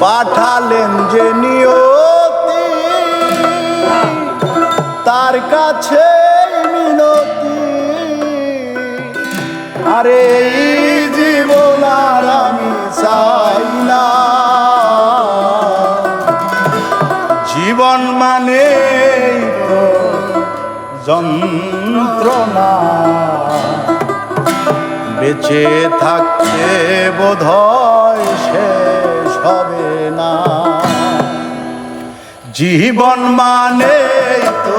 পাঠালেন যে নিয়তি, তার কাছে মিনতি। আরে জীবন আর আমি চাই না। জীবন মানে যন্ত্রণা। বেঁচে থাকতে বোধ জীবন মানে তো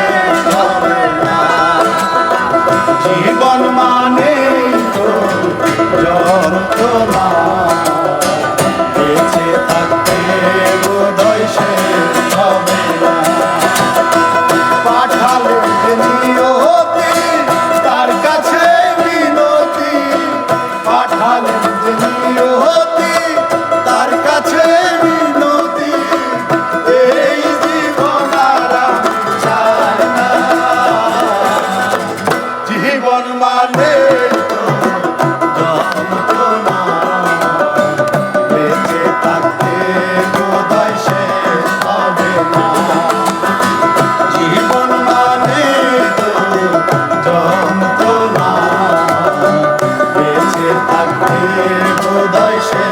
i'm Hallelujah. বেঁচে থাকতে বোধ সে